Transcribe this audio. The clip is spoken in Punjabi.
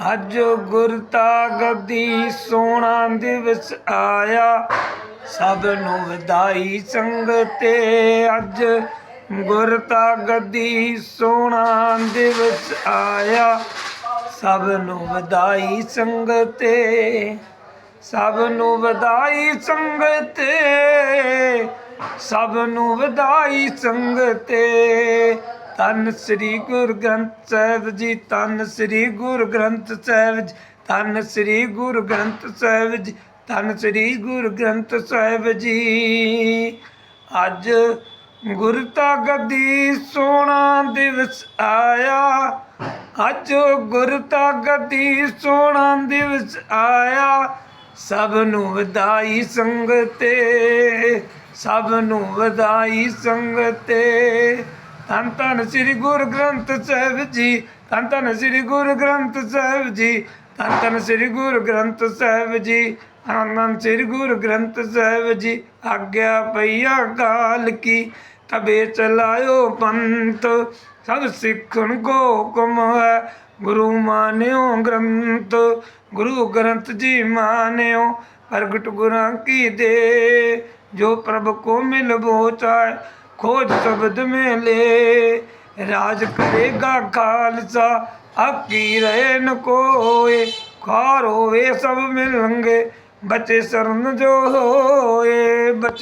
ਅੱਜ ਗੁਰਤਾ ਗੱਦੀ ਸੋਹਣਾ ਦਿਵਸ ਆਇਆ। ਸਭ ਨੂੰ ਵਧਾਈ ਸੰਗਤੇ ਅੱਜ ਗੁਰਤਾ ਗੱਦੀ ਸੋਹਣਾ ਦਿਵਸ ਆਇਆ। ਸਭ ਨੂੰ ਵਧਾਈ ਸੰਗਤੇ ਸਭ ਨੂੰ ਵਧਾਈ ਸੰਗਤੇ ਸਭ ਨੂੰ ਵਧਾਈ ਸੰਗਤੇ ਧੰਨ ਸ੍ਰੀ ਗੁਰੂ ਗ੍ਰੰਥ ਸਾਹਿਬ ਜੀ ਧੰਨ ਸ੍ਰੀ ਗੁਰੂ ਗ੍ਰੰਥ ਸਾਹਿਬ ਜੀ ਧੰਨ ਸ੍ਰੀ ਗੁਰੂ ਗ੍ਰੰਥ ਸਾਹਿਬ ਜੀ ਧੰਨ ਸ੍ਰੀ ਗੁਰੂ ਗ੍ਰੰਥ ਸਾਹਿਬ ਜੀ। ਅੱਜ ਗੁਰਤਾ ਗੱਦੀ ਸੋਹਣਾ ਦਿਵਸ ਆਇਆ। ਅੱਜ ਗੁਰਤਾ ਗੱਦੀ ਸੋਹਣਾ ਦਿਵਸ ਆਇਆ। ਸਭ ਨੂੰ ਵਧਾਈ ਸੰਗਤੇ ਸਭ ਨੂੰ ਵਧਾਈ ਸੰਗਤੇ ਧੰਨ ਧੰਨ ਸ੍ਰੀ ਗੁਰੂ ਗ੍ਰੰਥ ਸਾਹਿਬ ਜੀ, ਧੰਨ ਧੰਨ ਸ੍ਰੀ ਗੁਰੂ ਗ੍ਰੰਥ ਸਾਹਿਬ ਜੀ, ਧੰਨ ਧੰਨ ਸ੍ਰੀ ਗੁਰੂ ਗ੍ਰੰਥ ਸਾਹਿਬ ਜੀ ਆਨੰਦ ਸ੍ਰੀ ਗੁਰੂ ਗ੍ਰੰਥ ਸਾਹਿਬ ਜੀ, ਆਗਿਆ ਪਈਆ ਗਾਲ ਕੀ ਤਬੇ ਚਲਾਇਓ ਪੰਥ, ਸਭ ਸਿੱਖਣ ਕੋ ਹੁਕਮ ਹੈ, ਗੁਰੂ ਮਾਨਿਓ ਗ੍ਰੰਥ, ਗੁਰੂ ਗ੍ਰੰਥ ਜੀ ਮਾਨਿਓ, ਪ੍ਰਗਟ ਗੁਰਾਂ ਕੀ ਦੇ, ਜੋ ਪ੍ਰਭ ਕੋ ਮਿਲ ਬੋਚਾਏ ਖੋਜ ਸ਼ਬਦ ਮੇਲੇ, ਰਾਜ ਕਰੇਗਾ ਖਾਲਸਾ ਆਕੀ ਰਹੇ ਨ ਕੋਏ, ਖਾਰ ਹੋਵੇ ਸਭ ਮਿਲਣਗੇ, ਬੱਚੇ ਸਰਨ ਜੋ ਹੋਏ, ਬੱਚੇ